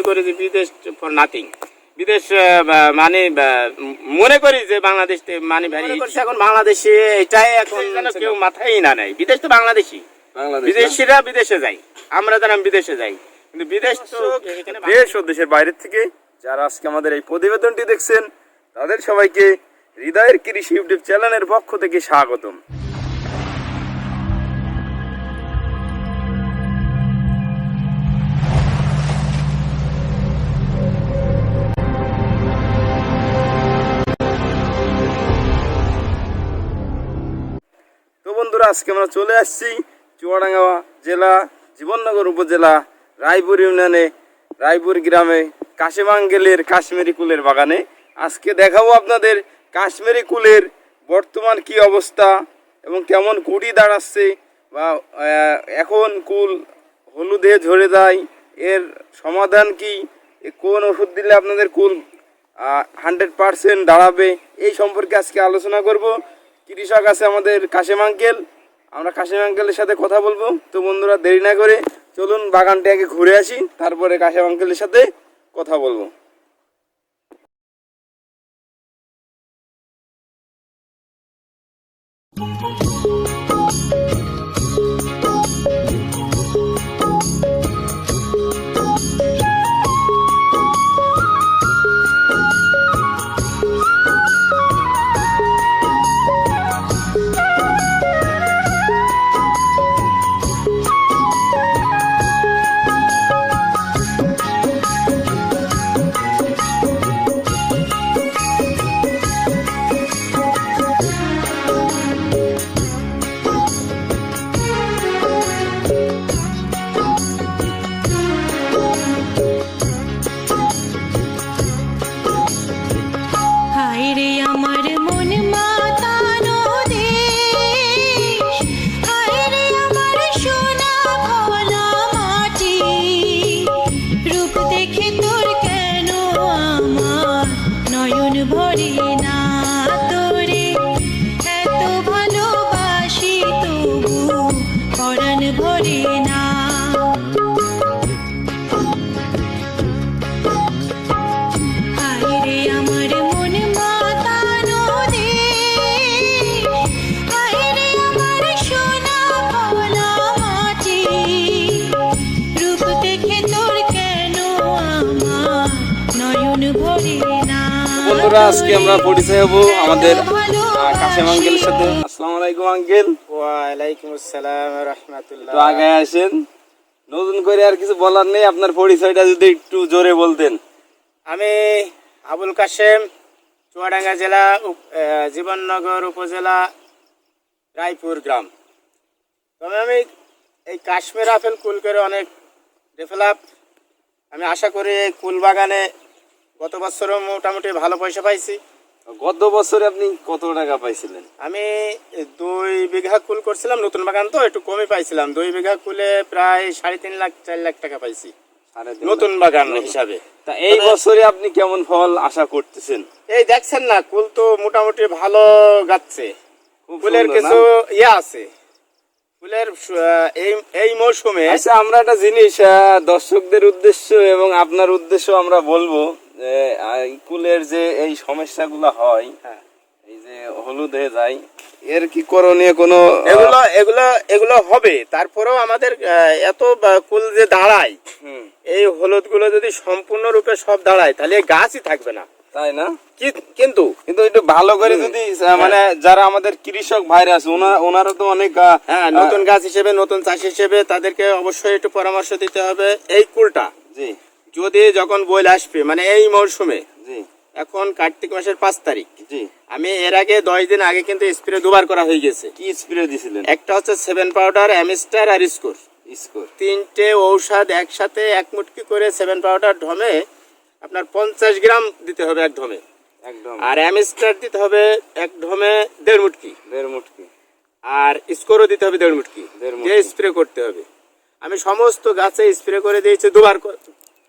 মনে করি যে বিদেশ ফর নাথিং বিদেশ মানে মনে করি যে বাংলাদেশ মানে এখন বাংলাদেশে এটাই এখন কেউ মাথায় না নেয়। বিদেশ তো বাংলাদেশি বিদেশিরা বিদেশে যাই আমরা যারা বিদেশে যাই। কিন্তু বিদেশ তো দেশ ও দেশের বাইরের থেকে যারা আজকে আমাদের এই প্রতিবেদনটি দেখছেন তাদের সবাইকে হৃদয়ের কৃষি ইউটিউব চ্যানেলের পক্ষ থেকে স্বাগতম। আজকে আমরা চলে আসছি চুয়াডাঙ্গা জেলা, জীবননগর উপজেলা, রায়পুর ইউনিয়নে, রায়পুর গ্রামে, কাশিমাঙ্গেলের কাশ্মীরি কুলের বাগানে। আজকে দেখাবো আপনাদের কাশ্মীরি কুলের বর্তমান কি অবস্থা এবং কেমন কুড়ি দাঁড়াচ্ছে বা এখন কুল হলুদে ঝরে যায়, এর সমাধান কি কোন ওষুধ দিলে আপনাদের কুল হান্ড্রেড পার্সেন্ট দাঁড়াবে, এই সম্পর্কে আজকে আলোচনা করব। কৃষক আছে আমাদের কাশেম আঙ্কেল আমরা কাশেম আঙ্কেলের সাথে কথা বলব। তো বন্ধুরা, দেরি না করে চলুন বাগানটি আগে ঘুরে আসি, তারপরে কাশেম আঙ্কেলের সাথে কথা বলব। হায় বন্ধুরা আজকে আমরা পরিচয় হব আমাদের কাশেম আঙ্কেলের সাথে। আসসালামু আলাইকুম আঙ্কেল। ওয়ালাইকুম আসসালাম রহমতুল্লাহ। তো আগে আসেন। নতুন করে আর কিছু বলার নেই আপনার পরিচয়টা যদি একটু জোরে বলতেন। আমি আবুল কাশেম চুয়াডাঙ্গা জেলা জীবননগর উপজেলা রায়পুর গ্রাম। তবে আমি এই কাশ্মীর আপেল কুল করে অনেক ডেভেলপ। আমি আশা করি এই কুল বাগানে গত বছরও মোটামুটি ভালো পয়সা পাইছি। গত বছরে আপনি কত টাকা পাইছিলেন? আমি দুই বিঘা কুল করছিলাম নতুন বাগান তো একটু কমই পাইছিলাম। দুই বিঘা কুলে প্রায় সাড়ে তিন লাখ চার লাখ টাকা পাইছি। নতুন বাগান হিসাবে। তা এই বছরে আপনি কেমন ফল আশা করতেছেন? এই দেখছেন না কুল তো মোটামুটি ভালো গাচ্ছে। ফুলের কিছু? ইয়ে আছে। ফুলের এই এই মৌসুমে আচ্ছা আমরা একটা জিনিস দর্শকদের উদ্দেশ্য এবং আপনার উদ্দেশ্য আমরা বলব। যে যে এই সমস্যাগুলো হয় হ্যাঁ। এই যে হলুদ হয়ে যায় এর কি করণীয় কোনো এগুলো এগুলো এগুলো হবে। তারপরেও আমাদের এত কুল যে দাঁড়ায় হুম, এই হলুদগুলো যদি সম্পূর্ণরূপে সব দাঁড়ায় তাহলে গাছই থাকবে না। তাই না? কিন্তু কিন্তু একটু ভালো করে যদি মানে যারা আমাদের কৃষক ভাইরা আছে ওনারা ওনারা তো অনেক হ্যাঁ নতুন গাছ হিসেবে নতুন চাষ হিসেবে তাদেরকে অবশ্যই একটু পরামর্শ দিতে হবে এই কুলটা। জি। যদি যখন বইল আসবে মানে এই মরশুমে জি। এখন কার্তিক মাসের পাঁচ তারিখ জি। আমি এর আগে দশ দিন আগে কিন্তু স্প্রে দুবার করা হয়ে গেছে। কি স্প্রে দিছিলেন? একটা হচ্ছে সেভেন পাউডার অ্যামিস্টার আর স্কোর। স্কোর। তিনটে ঔষধ একসাথে এক মুটকি করে সেভেন পাউডার ঢমে আপনার পঞ্চাশ গ্রাম দিতে হবে এক ঢমে। একদম। আর অ্যামিস্টার দিতে হবে এক ঢমে দেড় মুটকি। দেড় মুটকি। আর স্কোরও দিতে হবে দেড় মুটকি। দেড় দিয়ে। স্প্রে করতে হবে। আমি সমস্ত গাছে স্প্রে করে দিয়েছি দুবার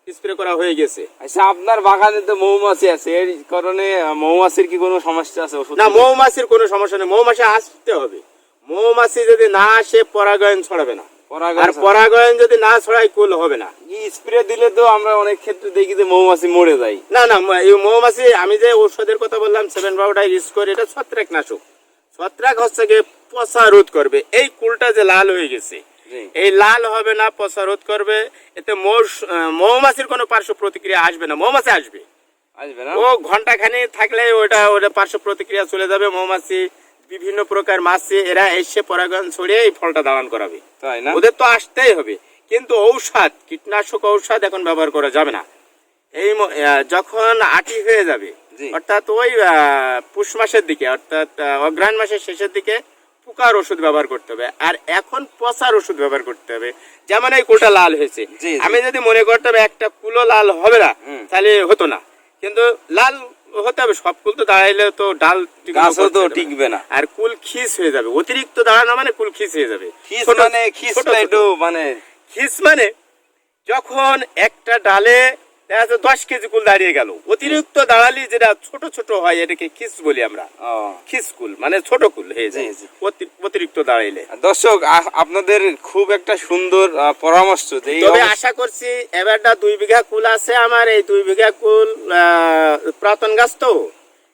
স্প্রে করা হয়ে গেছে। আচ্ছা আপনার বাগানে তো মৌমাছি আছে এর কারণে মৌমাছির কি কোনো সমস্যা আছে না মৌমাছির কোনো সমস্যা নেই মৌমাছি আসতে হবে। মৌমাছি যদি না আসে পরাগায়ন ছড়াবে না। আর পরাগায়ন যদি না ছড়াই কুল হবে না। স্প্রে দিলে তো আমরা অনেক ক্ষেত্রে দেখি যে মৌমাছি মরে যায়। না না এই মৌমাছি আমি যে ঔষধের কথা বললাম সেভেন পাউডার ইউজ করে এটা ছত্রাক নাশক ছত্রাক হচ্ছে গিয়ে পচা রোধ করবে। এই কুলটা যে লাল হয়ে গেছে। এই লাল হবে না পচা রোধ করবে এতে মৌমাছির কোনো পার্শ্ব প্রতিক্রিয়া আসবে না মৌমাছি আসবে। ও ঘণ্টা খানি থাকলে ওটা ওটা পার্শ্ব প্রতিক্রিয়া চলে যাবে মৌমাছি বিভিন্ন প্রকার মাছি এরা এসে পরাগায়ন ছড়িয়ে এই ফলটা দাঁড়ান করাবে। তাই না? ওদের তো আসতেই হবে কিন্তু ঔষধ কীটনাশক ঔষধ এখন ব্যবহার করা যাবে না। এই যখন আটি হয়ে যাবে অর্থাৎ ওই পুষ মাসের দিকে অর্থাৎ আহ, অগ্রহায়ণ মাসের শেষের দিকে পোকার ওষুধ ব্যবহার করতে হবে। আর এখন পচার ওষুধ ব্যবহার করতে হবে। যেমন এই কোটা লাল হয়েছে। আমি যদি মনে করতাম একটা কুলো লাল হবে না তাহলে হতো না। কিন্তু লাল হতে হবে সব কুল তো দাঁড়াইলে তো ডাল গাছও তো টিকবে না। আর কুল খিস হয়ে যাবে। অতিরিক্ত দাঁড়ানো মানে কুল খিস হয়ে যাবে। খিস মানে। একটু মানে খিস মানে যখন একটা ডালে দেখা যাচ্ছে দশ কেজি কুল দাঁড়িয়ে গেল। অতিরিক্ত দাঁড়ালি যেটা ছোট ছোট হয় এটাকে খিস বলি আমরা। খিস কুল মানে ছোট কুল হয়ে যায়। অতিরিক্ত দাঁড়াইলে। দর্শক আপনাদের খুব একটা সুন্দর পরামর্শ তবে আশা করছি এবারটা দুই বিঘা কুল আছে আমার। এই দুই বিঘা কুল আহ, পুরাতন গাছ তো।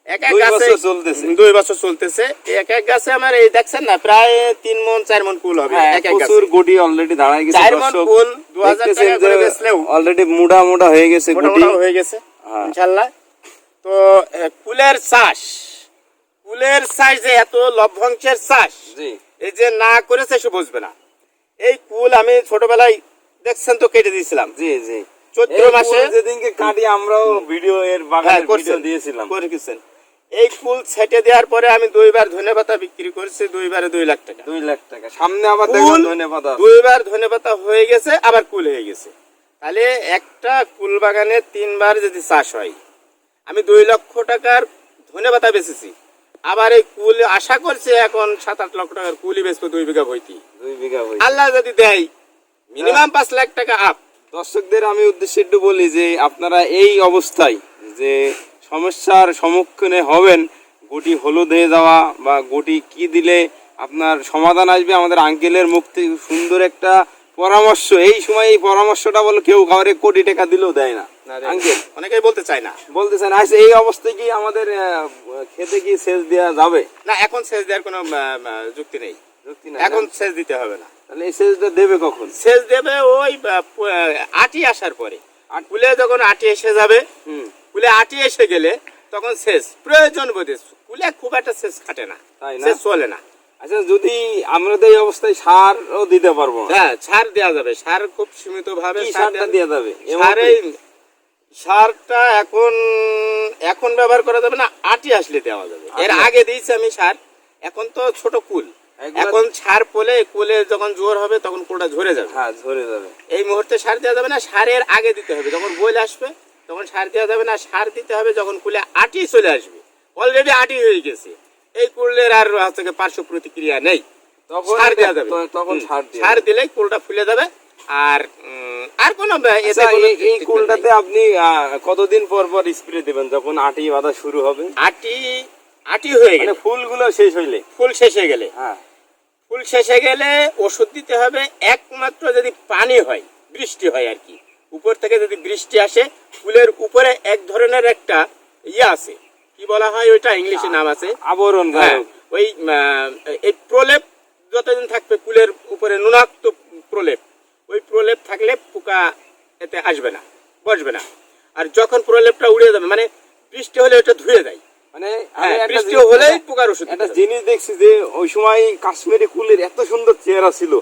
এক এক গাছে চলতেছে। দুই বছর চলতেছে। এক এক গাছে আমার এই দেখছেন না প্রায় তিন মন চার মন কুল হবে হ্যাঁ, এক এক প্রচুর গুটি অলরেডি দাঁড়ায় গেছে চার মণ ফুল, 2000 দেখতেছেন টাকা করে বেচলেও। অলরেডি মুডা মুডা হয়ে গেছে গুটি হয়ে গেছে হ্যাঁ। ইনশাল্লাহ। তো এ, চাষ যে এত লভ্যাংশের চাষ এই যে না করেছে সে বুঝবে না। এই কুল আমি ছোটবেলায় দেখছেন তো কেটে দিয়েছিলাম। জি জি। চৈত্র মাসে যেদিনকে কাটি আমরাও ভিডিও এর হ্যাঁ বাগানের ভিডিও দিয়েছিলাম। এই কুল ছেটে দেওয়ার পরে আমি দুইবার ধনে পাতা বিক্রি করেছি দুইবারে দুই লাখ টাকা। দুই লাখ টাকা। সামনে আবার কুল দেখলাম ধন্যবাদ দুইবার ধনে পাতা হয়ে গেছে আবার কুল হয়ে গেছে। তাহলে একটা কুল বাগানে তিনবার যদি চাষ হয় আমি দুই লক্ষ টাকার ধনে পাতা বেচেছি। আবার এই কুল আশা করছে এখন সাত আট লক্ষ টাকার কুলই বেচবো দুই বিঘা ভইতি। দুই বিঘা হই আল্লাহ যদি দেয় মিনিমাম পাঁচ লাখ টাকা আপ দর্শকদের আমি উদ্দেশ্যে একটু বলি যে আপনারা এই অবস্থায় যে সমস্যার সম্মুখীনে হবেন গুটি হলুদ হয়ে যাওয়া বা গুটি কি দিলে আপনার সমাধান আসবে আমাদের আঙ্কেলের মুখ থেকে সুন্দর একটা পরামর্শ। এই সময় এই পরামর্শটা বলে কেউ কাউরে কোটি টাকা দিলেও দেয় না। আঙ্কেল? অনেকেই বলতে চায় না। বলতেছেন আচ্ছা এই অবস্থায় কি আমাদের খেতে কি সেচ দেওয়া যাবে? না এখন সেচ দেওয়ার কোনো যুক্তি নেই। যুক্তি নাই এখন সেচ দিতে হবে না। তাহলে এই সেচটা দেবে কখন? সেচ দেবে ওই আটি আসার পরে। আর কুলে যখন আটি এসে যাবে হুম। কুলে আটি এসে গেলে তখন শেষ। প্রয়োজন বোধে কুলে খুব একটা শেষ খাটে না। শেষ চলে না। আচ্ছা যদি আমরা এই অবস্থায় সারও দিতে পারব হ্যাঁ সার দেওয়া যাবে। সার খুব সীমিত ভাবে সারটা দেওয়া যাবে? সার সারটা এখন এখন ব্যবহার করা যাবে না আটি আসলে দেওয়া যাবে। এর আগে দিয়েছি আমি সার। এখন তো ছোট কুল। এখন সার পোলে কুলে যখন জোর হবে তখন কুলটা ঝরে যাবে। হ্যাঁ ধরে যাবে। এই মুহূর্তে সার দেওয়া যাবে না সারের আগে দিতে হবে। যখন বইল আসবে তখন সার দেওয়া যাবে না সার দিতে হবে যখন কুলে আটি চলে আসবে। অলরেডি আটি হয়ে গেছে। এই কুলের আর হচ্ছে পার্শ্ব প্রতিক্রিয়া নেই। তখন সার দেওয়া যাবে। তখন সার দিলেই কুলটা ফুলে যাবে। আর আর কোনো আচ্ছা, এই- কুলটাতে আপনি কতদিন পর পর স্প্রে দিবেন? যখন আটি বাঁধা শুরু হবে? আটি আটি হয়ে মানে গেলে। ফুলগুলো শেষ হইলে? ফুল শেষ হয়ে গেলে। হ্যাঁ। ফুল শেষে গেলে ওষুধ দিতে হবে। একমাত্র যদি পানি হয় বৃষ্টি হয় আর কি উপর থেকে যদি বৃষ্টি আসে ফুলের উপরে এক ধরনের একটা ইয়ে আছে। কি বলা হয় ওইটা? ইংলিশে নাম আছে। আবরণ হ্যাঁ, ওই এই প্রলেপ যতদিন থাকবে ফুলের উপরে নুনাক্ত প্রলেপ ওই প্রলেপ থাকলে পোকা এতে আসবে না বসবে না। আর যখন প্রলেপটা উড়ে যাবে মানে বৃষ্টি হলে ওটা ধুয়ে যায় মানে হ্যাঁ, আমি একটা বৃষ্টি হলেই পোকার ওষুধ একটা জিনিস দেখছি যে ওই সময় কাশ্মীরি কুলের এত সুন্দর চেহারা ছিল।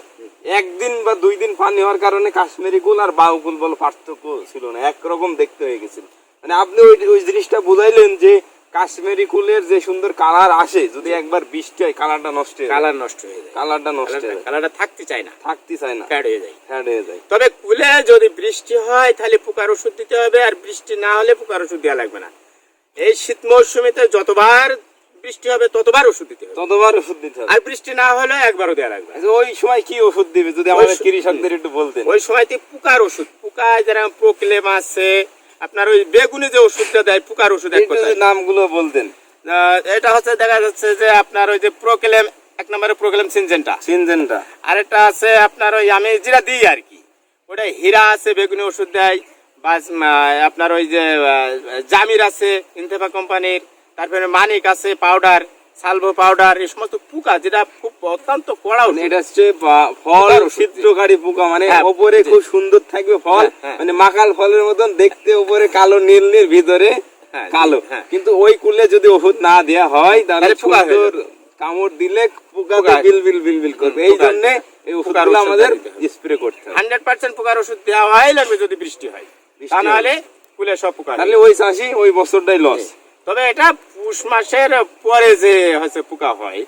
একদিন বা দুই দিন পানি হওয়ার কারণে কাশ্মীরি কুল আর বাউ কুল বলে পার্থক্য ছিল না একরকম দেখতে হয়ে গেছিল। মানে আপনি ওই ওই জিনিসটা বুঝাইলেন যে কাশ্মীরি কুলের যে সুন্দর কালার আসে যদি একবার বৃষ্টি হয় কালারটা নষ্ট হয়ে যায়। কালার নষ্ট হয়ে যায়। কালারটা নষ্ট হয়ে যায়। কালারটা থাকতে চায় না। থাকতে চায় না। ফ্যাড হয়ে যায়। ফ্যাড হয়ে যায়। তবে কুলে যদি বৃষ্টি হয় তাহলে পোকার ওষুধ দিতে হবে আর বৃষ্টি না হলে পোকার ওষুধ দেওয়া লাগবে না। এই শীত মৌসুমিতে যতবার বৃষ্টি হবে ততবার ওষুধ দিতে হবে। ততবার ওষুধ দিতে হবে। আর বৃষ্টি না হলে একবারও দেওয়া লাগবে আচ্ছা, ওই সময় কি ওষুধ দিবে যদি আমাদের কৃষকদের একটু বলতেন। ওই সময়তে পোকার ওষুধ পোকা যারা প্রোক্লেম আছে আপনার ওই বেগুনে যে ওষুধটা দেয় পোকার ওষুধ এক কথায়। নামগুলো বলতেন। এটা হচ্ছে দেখা যাচ্ছে যে আপনার ওই যে প্রোক্লেম এক নম্বরে প্রোগ্রাম সিনজেনটা। সিনজেনটা। আরেকটা আছে আপনার ওই আমি যেটা দিই আর কি। ওটা হীরা আছে বেগুনি ওষুধ দেয়। আপনার ওই যে জামির আছে ইনতেফা কোম্পানির তারপরে মানিক আছে পাউডার সালভো পাউডার এই সমস্ত পোকা যেটা খুব অত্যন্ত কড়া এটা হচ্ছে ফল পোকার। চিত্রকারী পোকা মানে হ্যাঁ, ওপরে খুব সুন্দর থাকবে ফল। হ্যাঁ, হ্যাঁ। মানে মাকাল ফলের মতন দেখতে উপরে কালো নীল নীল ভিতরে হ্যাঁ, কালো। হ্যাঁ। কিন্তু ওই কুলে যদি ওষুধ না দেয়া হয় তাহলে সুন্দর কামড় দিলে পোকা। বিল বিল বিল বিল করবে। এই জন্য এই পোকার ওষুধগুলো আমাদের স্প্রে করতে হবে। হান্ড্রেড পার্সেন্ট পোকার ওষুধ দেওয়া হয় লাগবে যদি বৃষ্টি হয়। তা নাহলে কুলে সব পোকা তাহলে ওই চাষি ওই বছরটাই লস তবে এটা পুষ মাসের পরে যে হচ্ছে পোকা হয়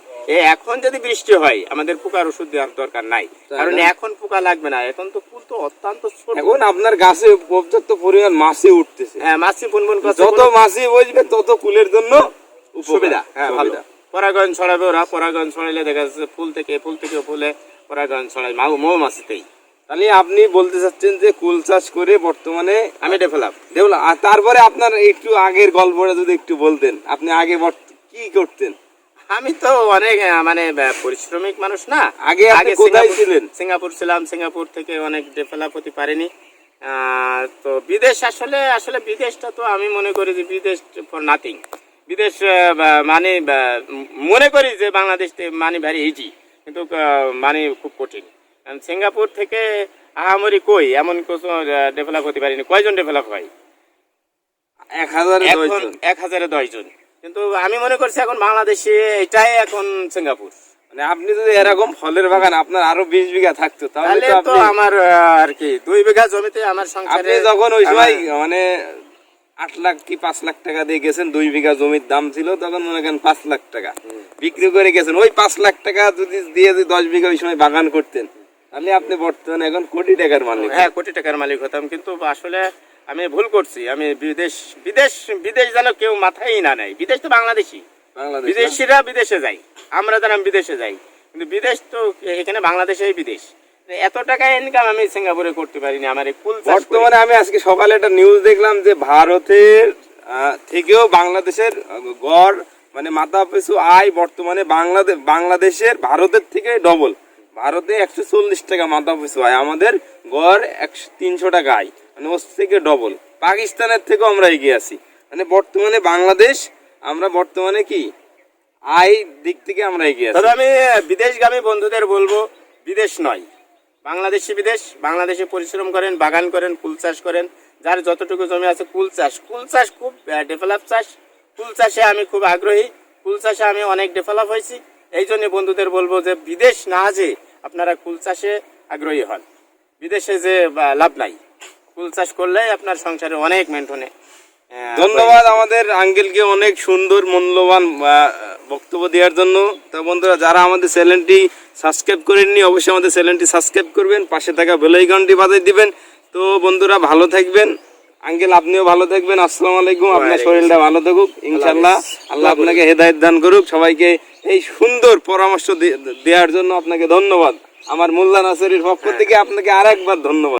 এখন যদি বৃষ্টি হয় আমাদের পোকার ওষুধ দেওয়ার দরকার নাই। কারণ এখন পোকা লাগবে না। এখন তো ফুল তো অত্যন্ত এখন আপনার গাছে পর্যাপ্ত পরিমাণ মাছি উঠতেছে। হ্যাঁ মাছি বুনবুন করছে যত মাছি বসবে তত কুলের জন্য সুবিধা। হ্যাঁ ভালো। সুবিধা। পরাগায়ন ছড়াবে ওরা। পরাগায়ন ছড়াইলে দেখা যাচ্ছে ফুল থেকে ফুল থেকে ফুলে পরাগায়ন ছড়ায়। মৌ মৌমাছিতেই। তাহলে আপনি বলতে চাচ্ছেন যে কুল চাষ করে বর্তমানে আমি ডেভেলপ। দেখুন আর তারপরে আপনার একটু আগের গল্পটা যদি একটু বলতেন আপনি আগে কি করতেন? আমি তো অনেক মানে পরিশ্রমিক মানুষ না। আগে আপনি কোথায় ছিলেন? সিঙ্গাপুর ছিলাম সিঙ্গাপুর থেকে অনেক ডেভেলপ হতে পারিনি। তো বিদেশ আসলে আসলে বিদেশটা তো আমি মনে করি যে বিদেশ ফর নাথিং বিদেশ মানে মনে করি যে বাংলাদেশ মানে ভ্যারি ইজি কিন্তু মানে খুব কঠিন। সিঙ্গাপুর থেকে আহামরি কই? এমন কিছু ডেভেলপ হতে পারিনি। কয়জন ডেভেলপ হয়? এক হাজার এখন এক হাজারে দশ জন কিন্তু আমি মনে করছি এখন বাংলাদেশে এটাই এখন সিঙ্গাপুর মানে আপনি যদি এরকম ফলের বাগান আপনার আরও বিশ বিঘা থাকতো তাহলে তো আমার আর কি দুই বিঘা জমিতে আমার সংসারে যখন ওই সময় মানে আট লাখ কি পাঁচ লাখ টাকা দিয়ে গেছেন দুই বিঘা জমির দাম ছিল তখন মনে করেন পাঁচ লাখ টাকা। বিক্রি করে গেছেন ওই পাঁচ লাখ টাকা যদি দিয়ে দশ বিঘা ওই সময় বাগান করতেন তাহলে আপনি বর্তমানে এখন কোটি টাকার মালিক। হ্যাঁ কোটি টাকার মালিক হতাম কিন্তু আসলে আমি ভুল করছি। আমি বিদেশ বিদেশ বিদেশ যেন কেউ মাথায় না নেয়। বিদেশ তো বাংলাদেশি বিদেশিরা বিদেশে যাই আমরা যেন বিদেশে যাই। কিন্তু বিদেশ তো এখানে বাংলাদেশেই বিদেশ। এত টাকা ইনকাম আমি সিঙ্গাপুরে করতে পারিনি আমার এই কুল বর্তমানে আমি আজকে সকালে একটা নিউজ দেখলাম যে ভারতের থেকেও বাংলাদেশের গড় মানে মাথা পিছু আয় বর্তমানে বাংলাদেশ বাংলাদেশের ভারতের থেকে ডবল ভারতে একশো চল্লিশ টাকা মাথা পিছু আয় আমাদের গড় একশো তিনশো টাকা আয়। মানে ওর থেকে ডবল পাকিস্তানের থেকেও আমরা এগিয়ে আছি। মানে বর্তমানে বাংলাদেশ, আমরা বর্তমানে কি? আয় দিক থেকে আমরা এগিয়ে আছি। আমি বিদেশগামী বন্ধুদের বলব, বিদেশ নয়। বাংলাদেশি বিদেশ, বাংলাদেশে পরিশ্রম করেন, বাগান করেন, ফুল চাষ করেন। যার যতটুকু জমি আছে কুল চাষ। কুল চাষ খুব ডেভেলপ চাষ। ফুল চাষে আমি খুব আগ্রহী। ফুল চাষে আমি অনেক ডেভেলপ হয়েছি। এই জন্য বন্ধুদের বলব যে, বিদেশ না যে আপনারা কুল চাষে আগ্রহী হন। বিদেশে যে লাভ নাই। ফুল চাষ করলে আপনার সংসারে অনেক মেন্টনে ধন্যবাদ আমাদের আঙ্কেলকে অনেক সুন্দর, মূল্যবান বক্তব্য দেওয়ার জন্য। তো বন্ধুরা, যারা আমাদের চ্যানেলটি সাবস্ক্রাইব করেননি, অবশ্যই আমাদের চ্যানেলটি সাবস্ক্রাইব করবেন। পাশে থাকা বেলাইকনটি বাজাই দিবেন। তো বন্ধুরা, ভালো থাকবেন। আঙ্কেল আপনিও ভালো থাকবেন। আসসালামু আলাইকুম। আপনার শরীরটা ভালো থাকুক ইনশাল্লাহ আল্লাহ আপনাকে হেদায়ত দান করুক। সবাইকে এই সুন্দর পরামর্শ দেওয়ার জন্য আপনাকে ধন্যবাদ। আমার মোল্লা নাসরির পক্ষ থেকে আপনাকে আরেকবার ধন্যবাদ।